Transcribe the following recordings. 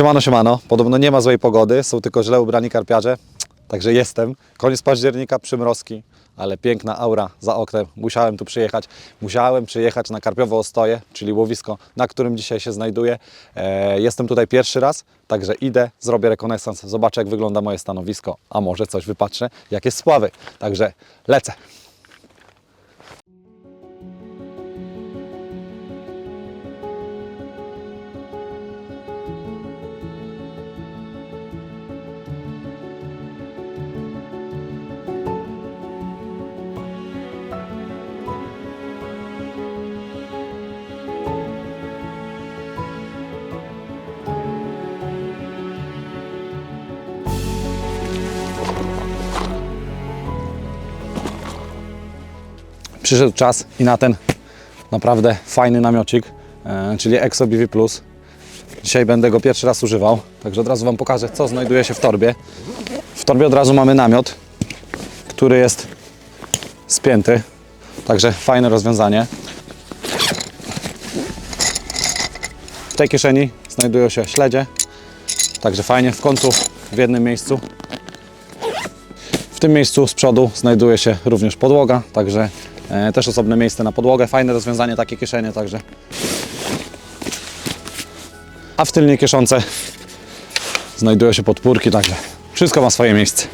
Siemano, siemano. Podobno nie ma złej pogody, są tylko źle ubrani karpiarze. Także jestem. Koniec października, przymrozki, ale piękna aura za oknem. Musiałem tu przyjechać. Musiałem przyjechać na Karpiowe Ostoje, czyli łowisko, na którym dzisiaj się znajduję. E, jestem tutaj pierwszy raz, także idę, zrobię rekonesans, zobaczę jak wygląda moje stanowisko, a może coś wypatrzę, jakie spławy. Także lecę. Przyszedł czas i na ten naprawdę fajny namiocik, e, czyli Exo BV Plus. Dzisiaj będę go pierwszy raz używał, także od razu Wam pokażę, co znajduje się w torbie. W torbie od razu mamy namiot, który jest spięty, także fajne rozwiązanie. W tej kieszeni znajdują się śledzie, także fajnie w końcu w jednym miejscu. W tym miejscu z przodu znajduje się również podłoga, także też osobne miejsce na podłogę. Fajne rozwiązanie, takie kieszenie, także. A w tylnej kieszonce znajdują się podpórki, także wszystko ma swoje miejsce.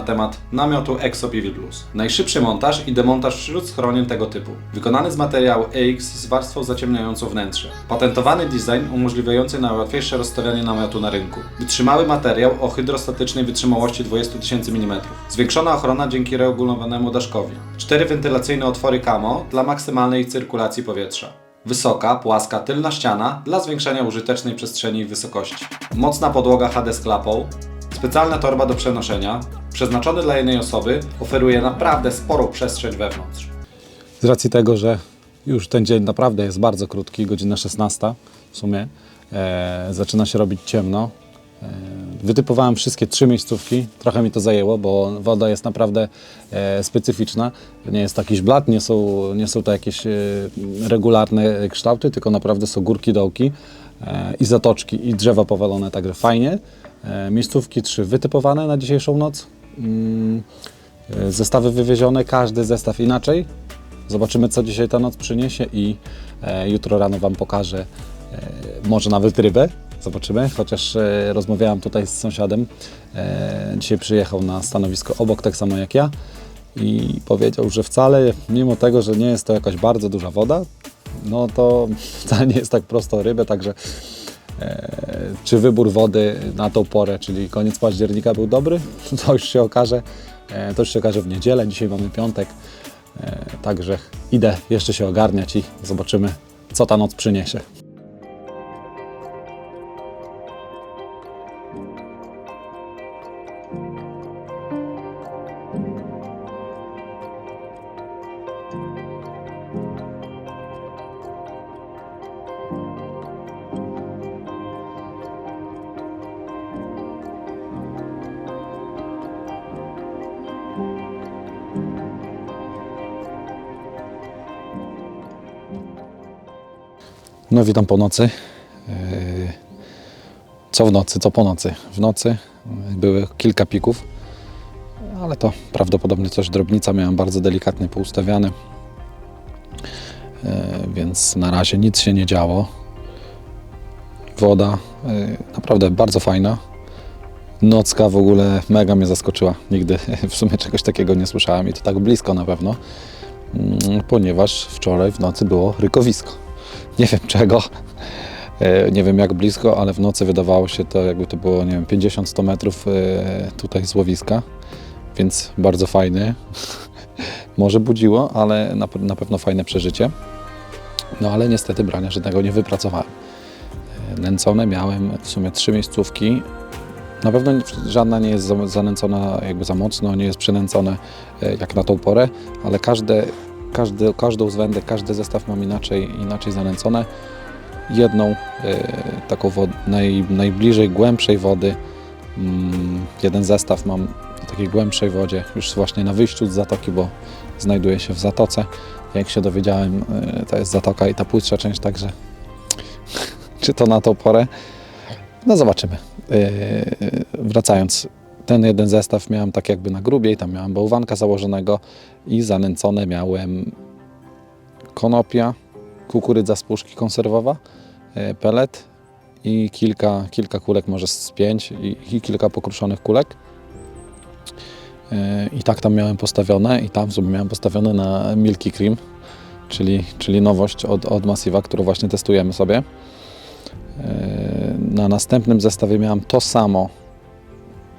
Na temat namiotu Exo PV Plus. Najszybszy montaż i demontaż wśród schronień tego typu. Wykonany z materiału EX z warstwą zaciemniającą wnętrze. Patentowany design umożliwiający najłatwiejsze rozstawianie namiotu na rynku. Wytrzymały materiał o hydrostatycznej wytrzymałości 20 000 mm. Zwiększona ochrona dzięki regulowanemu daszkowi. Cztery wentylacyjne otwory camo dla maksymalnej cyrkulacji powietrza. Wysoka, płaska tylna ściana dla zwiększenia użytecznej przestrzeni i wysokości. Mocna podłoga HD z klapą. Specjalna torba do przenoszenia, przeznaczony dla jednej osoby, oferuje naprawdę sporą przestrzeń wewnątrz. Z racji tego, że już ten dzień naprawdę jest bardzo krótki, godzina 16 w sumie, e, zaczyna się robić ciemno. E, wytypowałem wszystkie trzy miejscówki, trochę mi to zajęło, bo woda jest naprawdę e, specyficzna. Nie jest jakiś blat, nie są, nie są to jakieś e, regularne kształty, tylko naprawdę są górki, dołki e, i zatoczki i drzewa powalone, także fajnie. E, miejscówki trzy wytypowane na dzisiejszą noc. Mm, e, Zestawy wywiezione, każdy zestaw inaczej. Zobaczymy, co dzisiaj ta noc przyniesie i e, jutro rano Wam pokażę może nawet rybę. Zobaczymy, chociaż rozmawiałam tutaj z sąsiadem. Dzisiaj przyjechał na stanowisko obok, tak samo jak ja i powiedział, że wcale, mimo tego, że nie jest to jakaś bardzo duża woda, no to wcale nie jest tak prosto rybę, także czy wybór wody na tą porę, czyli koniec października był dobry, to już się okaże. E, to już się okaże w niedzielę, dzisiaj mamy piątek, e, także idę jeszcze się ogarniać i zobaczymy, co ta noc przyniesie. No witam po nocy. Yy, Co w nocy, co po nocy? W nocy yy, były kilka pików, ale to prawdopodobnie coś drobnica. Miałem bardzo delikatnie poustawiane, Yy, więc na razie nic się nie działo. Woda naprawdę bardzo fajna. Nocka w ogóle mega mnie zaskoczyła. Nigdy w sumie czegoś takiego nie słyszałem i to tak blisko na pewno, Mm, ponieważ wczoraj w nocy było rykowisko. Nie wiem czego, e, nie wiem jak blisko, ale w nocy wydawało się to, jakby to było, nie wiem, 50-100 metrów e, tutaj z łowiska, więc bardzo fajny. Może budziło, ale na, pe- na pewno fajne przeżycie. No ale niestety brania żadnego nie wypracowałem. E, Nęcone miałem w sumie trzy miejscówki. Na pewno żadna nie jest za- zanęcona jakby za mocno, nie jest przynęcone e, jak na tą porę, ale każde każdy, każdą z wędek, każdy zestaw mam inaczej, inaczej zanęcone. Jedną e, taką wod, naj, najbliżej głębszej wody, mm, jeden zestaw mam na takiej głębszej wodzie, już właśnie na wyjściu z zatoki, bo znajduje się w zatoce. Jak się dowiedziałem, e, to jest zatoka i ta płytsza część, także czy to na tą porę? No zobaczymy. Yy, wracając, ten jeden zestaw miałem tak jakby na grubiej, tam miałem bałwanka założonego i zanęcone miałem konopia, kukurydza z puszki konserwowa, yy, pelet i kilka, kilka kulek, może z pięć i, i kilka pokruszonych kulek. Yy, I tak tam miałem postawione i tam w sumie miałem postawione na Milky Cream, czyli, czyli nowość od, od Massiva, którą właśnie testujemy sobie. Na następnym zestawie miałem to samo,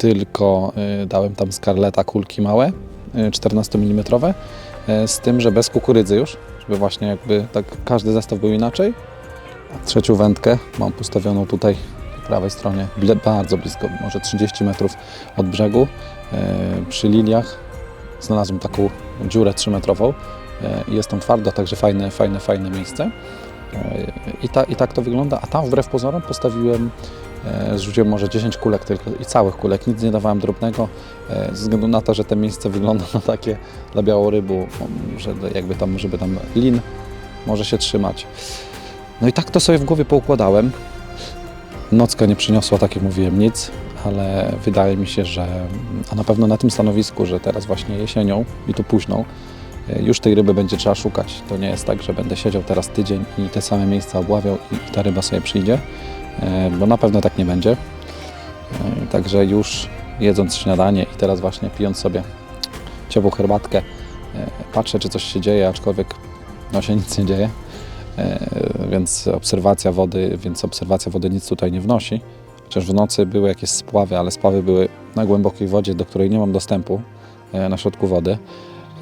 tylko y, dałem tam skarleta kulki małe, y, 14 mm, z tym, że bez kukurydzy już, żeby właśnie jakby tak każdy zestaw był inaczej. A trzecią wędkę mam postawioną tutaj po prawej stronie, bardzo blisko, może 30 metrów od brzegu, y, przy liliach. Znalazłem taką dziurę 3-metrową i jest tam twardo, także fajne, fajne, fajne miejsce. I, ta, I tak to wygląda, a tam wbrew pozorom postawiłem, zrzuciłem może 10 kulek tylko i całych kulek, nic nie dawałem drobnego, e, ze względu na to, że te miejsce wygląda na takie dla białorybu, że jakby tam, żeby tam lin może się trzymać. No i tak to sobie w głowie poukładałem. Nocka nie przyniosła, tak jak mówiłem, nic, ale wydaje mi się, że a na pewno na tym stanowisku, że teraz właśnie jesienią i tu późną, E, już tej ryby będzie trzeba szukać. To nie jest tak, że będę siedział teraz tydzień i te same miejsca obławiał i ta ryba sobie przyjdzie, e, bo na pewno tak nie będzie. E, Także już jedząc śniadanie i teraz właśnie pijąc sobie ciepłą herbatkę, patrzę czy coś się dzieje, aczkolwiek no się nic nie dzieje, więc obserwacja wody, więc obserwacja wody nic tutaj nie wnosi. Chociaż w nocy były jakieś spławy, ale spławy były na głębokiej wodzie, do której nie mam dostępu na środku wody.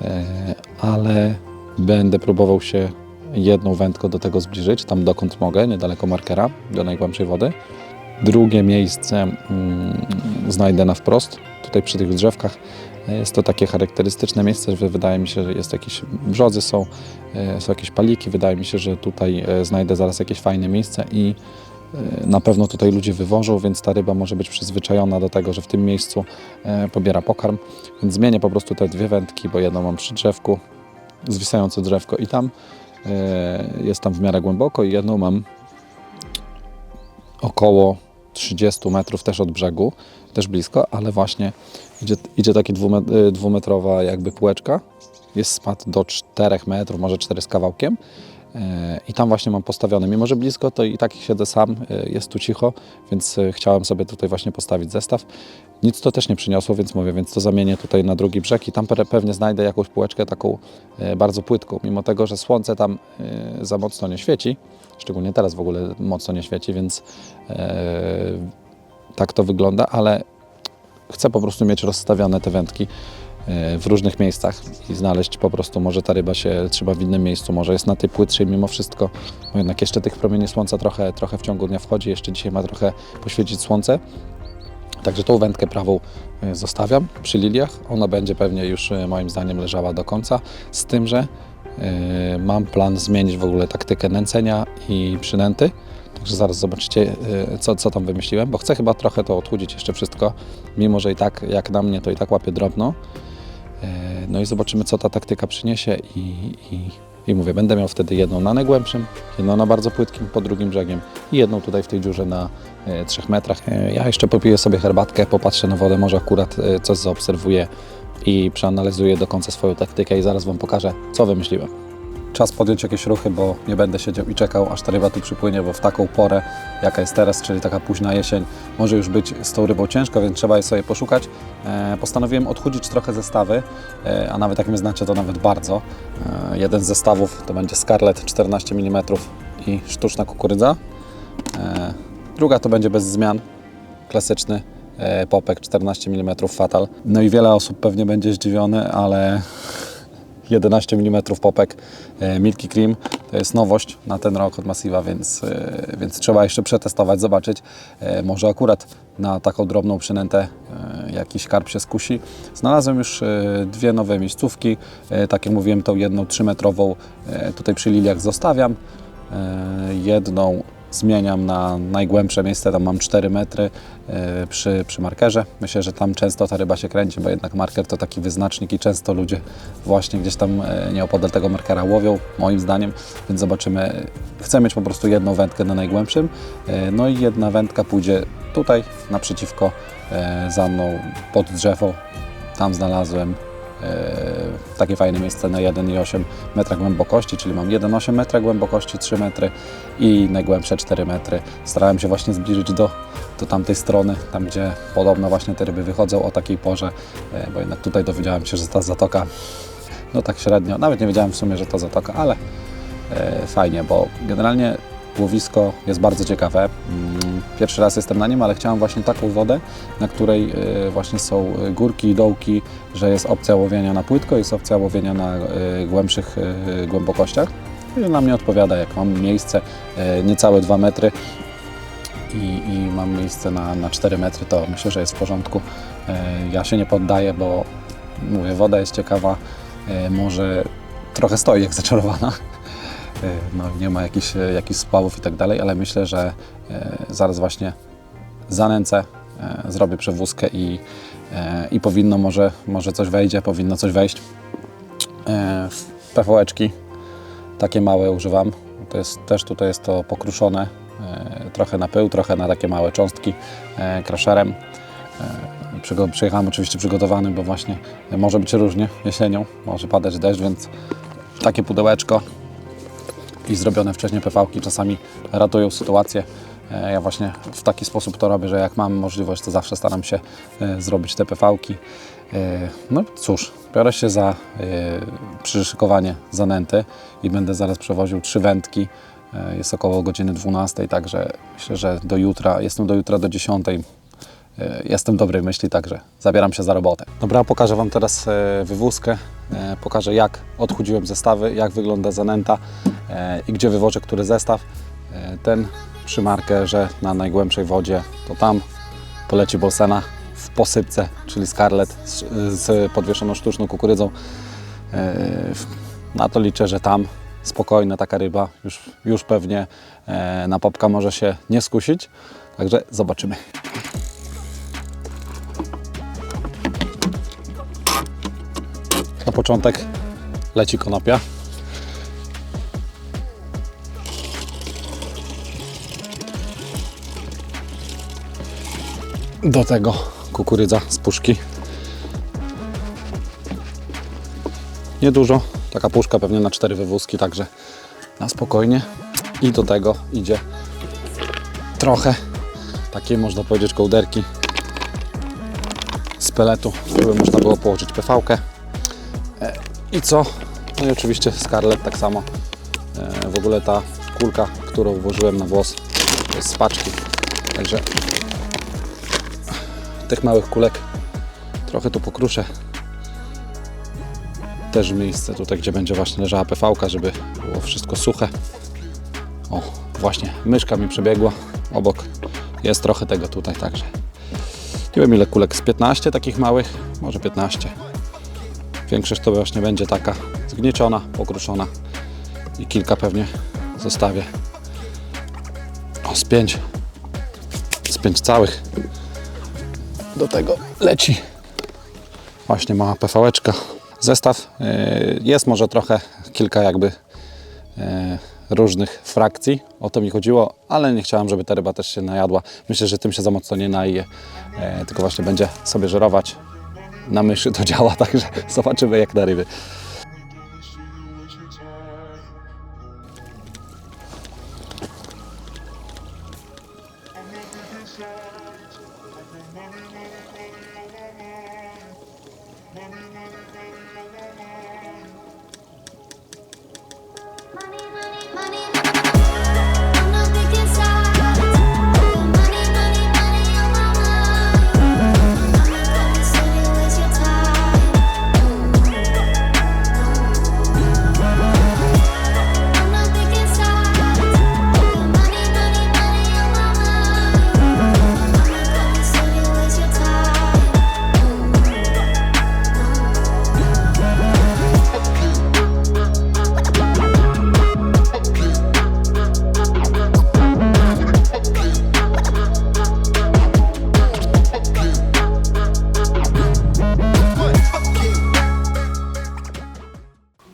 E, ale będę próbował się jedną wędką do tego zbliżyć, tam dokąd mogę, niedaleko markera, do najgłębszej wody. Drugie miejsce mm, znajdę na wprost, tutaj przy tych drzewkach. Jest to takie charakterystyczne miejsce, że wydaje mi się, że jest jakieś brzodzy są, e, są jakieś paliki. Wydaje mi się, że tutaj e, znajdę zaraz jakieś fajne miejsce i e, na pewno tutaj ludzie wywożą, więc ta ryba może być przyzwyczajona do tego, że w tym miejscu e, pobiera pokarm. Więc zmienię po prostu te dwie wędki, bo jedną mam przy drzewku, zwisające drzewko i tam e, jest tam w miarę głęboko i jedną mam około 30 metrów też od brzegu, też blisko, ale właśnie idzie, idzie dwumet, y, dwumetrowa jakby półeczka. Jest spad do 4 metrów, może 4 z kawałkiem. E, I tam właśnie mam postawione. Mimo, że blisko, to i tak siedzę sam, e, jest tu cicho, więc e, chciałem sobie tutaj właśnie postawić zestaw. Nic to też nie przyniosło, więc mówię, więc to zamienię tutaj na drugi brzeg i tam pe- pewnie znajdę jakąś półeczkę taką bardzo płytką, mimo tego, że słońce tam za mocno nie świeci, szczególnie teraz w ogóle mocno nie świeci, więc tak to wygląda, ale chcę po prostu mieć rozstawione te wędki w różnych miejscach i znaleźć po prostu, może ta ryba się trzyma w innym miejscu, może jest na tej płytszej mimo wszystko, bo jednak jeszcze tych promieni słońca trochę, trochę w ciągu dnia wchodzi, jeszcze dzisiaj ma trochę poświecić słońce. Także tą wędkę prawą e, zostawiam przy liliach. Ona będzie pewnie już e, moim zdaniem leżała do końca, z tym, że e, mam plan zmienić w ogóle taktykę nęcenia i przynęty. Także zaraz zobaczycie, e, co, co tam wymyśliłem, bo chcę chyba trochę to odchudzić jeszcze wszystko, mimo że i tak, jak na mnie, to i tak łapię drobno. No i zobaczymy, co ta taktyka przyniesie i, i, i mówię, będę miał wtedy jedną na najgłębszym, jedną na bardzo płytkim pod drugim brzegiem i jedną tutaj w tej dziurze na e, 3 metrach. E, Ja jeszcze popiję sobie herbatkę, popatrzę na wodę, może akurat e, coś zaobserwuję i przeanalizuję do końca swoją taktykę i zaraz Wam pokażę, co wymyśliłem. Czas podjąć jakieś ruchy, bo nie będę siedział i czekał, aż ta ryba tu przypłynie, bo w taką porę, jaka jest teraz, czyli taka późna jesień, może już być z tą rybą ciężko, więc trzeba jej sobie poszukać. E, postanowiłem odchudzić trochę zestawy, e, a nawet jak mnie znacie, to nawet bardzo. E, jeden z zestawów to będzie Scarlett 14 mm i sztuczna kukurydza. Druga to będzie bez zmian, klasyczny popek 14 mm Fatal. No i wiele osób pewnie będzie zdziwione, ale 11 mm popek e, Milky Cream. To jest nowość na ten rok od Massiva, więc, e, więc trzeba jeszcze przetestować, zobaczyć. E, Może akurat na taką drobną przynętę, jakiś karp się skusi. Znalazłem już dwie nowe miejscówki, tak jak mówiłem, tą jedną 3-metrową e, tutaj przy liliach zostawiam, jedną zmieniam na najgłębsze miejsce, tam mam 4 metry e, przy, przy markerze. Myślę, że tam często ta ryba się kręci, bo jednak marker to taki wyznacznik i często ludzie właśnie gdzieś tam e, nieopodal tego markera łowią, moim zdaniem, więc zobaczymy. Chcę mieć po prostu jedną wędkę na najgłębszym, e, no i jedna wędka pójdzie tutaj naprzeciwko za mną pod drzewo. Tam znalazłem takie fajne miejsce na 1,8 metra głębokości, czyli mam 1,8 metra głębokości, 3 metry i najgłębsze 4 metry. Starałem się właśnie zbliżyć do, do tamtej strony, tam gdzie podobno właśnie te ryby wychodzą o takiej porze, e, bo jednak tutaj dowiedziałem się, że ta zatoka, no tak średnio, nawet nie wiedziałem w sumie, że to zatoka, ale e, fajnie, bo generalnie łowisko jest bardzo ciekawe. Mm, Pierwszy raz jestem na nim, ale chciałem właśnie taką wodę, na której e, właśnie są e, górki i dołki, że jest opcja łowienia na płytko, jest opcja łowienia na e, głębszych głębokościach. I na mnie odpowiada, jak mam miejsce niecałe 2 metry i, i mam miejsce na, na 4 metry, to myślę, że jest w porządku. Ja się nie poddaję, bo mówię, woda jest ciekawa, może trochę stoi jak zaczarowana. E, No, nie ma jakichś, e, jakichś spławów i tak dalej, ale myślę, że e, zaraz właśnie zanęcę, zrobię przewózkę i, i powinno może, może coś wejdzie, powinno coś wejść. PVeczki takie małe używam. To jest, też tutaj jest to pokruszone, trochę na pył, trochę na takie małe cząstki przygo- Przyjechałem oczywiście przygotowany, bo właśnie może być różnie jesienią, może padać deszcz, więc takie pudełeczko i zrobione wcześniej PV-ki czasami ratują sytuację. E, Ja właśnie w taki sposób to robię, że jak mam możliwość, to zawsze staram się e, zrobić te PV-ki. E, No cóż, biorę się za przyszykowanie zanęty i będę zaraz przewoził trzy wędki. Jest około godziny 12, także myślę, że do jutra, jestem do jutra do 10. E, Jestem dobrej myśli, także zabieram się za robotę. Dobra, pokażę Wam teraz e, wywózkę. E, Pokażę jak odchudziłem zestawy, jak wygląda zanęta i gdzie wywożę który zestaw. Ten przy markerze na najgłębszej wodzie to tam poleci Bolsena w posypce, czyli Scarlett z, podwieszoną sztuczną kukurydzą. Na to liczę, że tam spokojna taka ryba już, już pewnie na popka może się nie skusić. Także zobaczymy. Na początek leci konopia. Do tego kukurydza z puszki. Niedużo, taka puszka pewnie na cztery wywózki, także na spokojnie. I do tego idzie trochę takiej można powiedzieć kołderki z peletu, żeby można było położyć PV-kę. E, I co? No i oczywiście Scarlett tak samo. E, W ogóle ta kulka, którą włożyłem na włos, jest z paczki. Także tych małych kulek trochę tu pokruszę. Też miejsce tutaj, gdzie będzie właśnie leżała PV-ka, żeby było wszystko suche. O, właśnie myszka mi przebiegła obok. Jest trochę tego tutaj, także nie wiem ile kulek, z 15 takich małych, może 15. Większość to właśnie będzie taka zgnieciona, pokruszona i kilka pewnie zostawię. O, z pięć. Z pięć całych. Do tego leci właśnie mała PV-eczka. Zestaw yy, jest może trochę kilka jakby yy, różnych frakcji. O to mi chodziło, ale nie chciałem, żeby ta ryba też się najadła. Myślę, że tym się za mocno nie naje, yy, tylko właśnie będzie sobie żerować. Na myszy to działa, także zobaczymy jak na ryby.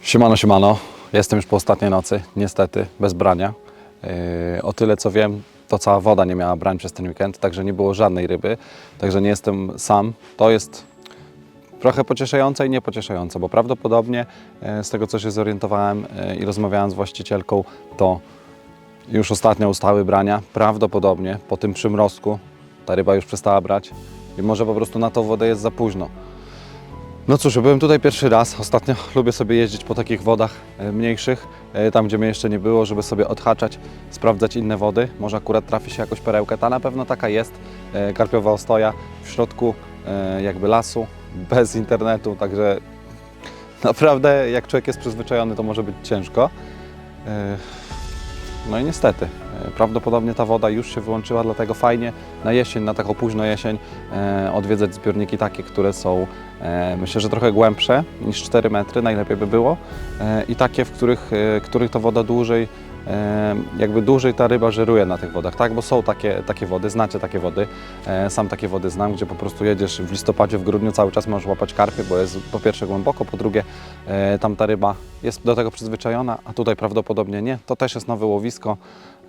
Siemano, siemano. Jestem już po ostatniej nocy, niestety, bez brania. Yy, o tyle co wiem, to cała woda nie miała brań przez ten weekend, także nie było żadnej ryby, także nie jestem sam. To jest trochę pocieszające i niepocieszające, bo prawdopodobnie e, z tego co się zorientowałem e, i rozmawiałem z właścicielką, to już ostatnio ustały brania. Prawdopodobnie po tym przymrozku ta ryba już przestała brać i może po prostu na tą wodę jest za późno. No cóż, byłem tutaj pierwszy raz. Ostatnio lubię sobie jeździć po takich wodach e, mniejszych, e, tam gdzie mnie jeszcze nie było, żeby sobie odhaczać, sprawdzać inne wody. Może akurat trafi się jakoś perełka. Ta na pewno taka jest. E, Karpiowa ostoja w środku jakby lasu, bez internetu, także naprawdę jak człowiek jest przyzwyczajony, to może być ciężko. No i niestety, e, prawdopodobnie ta woda już się wyłączyła, dlatego fajnie na jesień, na taką późną jesień e, odwiedzać zbiorniki takie, które są e, myślę, że trochę głębsze niż 4 metry, najlepiej by było i takie, w których, których ta woda dłużej, jakby dłużej ta ryba żeruje na tych wodach, tak? Bo są takie, takie wody, znacie takie wody, e, sam takie wody znam, gdzie po prostu jedziesz w listopadzie, w grudniu, cały czas możesz łapać karpie, bo jest po pierwsze głęboko, po drugie e, tam ta ryba jest do tego przyzwyczajona, a tutaj prawdopodobnie nie. To też jest nowe łowisko,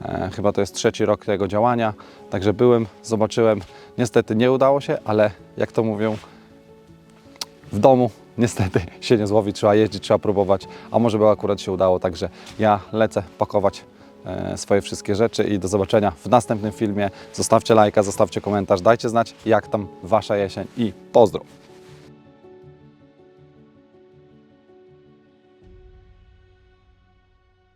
e, chyba to jest trzeci rok tego działania, także byłem, zobaczyłem, niestety nie udało się, ale jak to mówią, w domu niestety się nie złowi, trzeba jeździć, trzeba próbować, a może by akurat się udało, także ja lecę pakować e, swoje wszystkie rzeczy i do zobaczenia w następnym filmie. Zostawcie lajka, zostawcie komentarz, dajcie znać jak tam Wasza jesień i pozdro!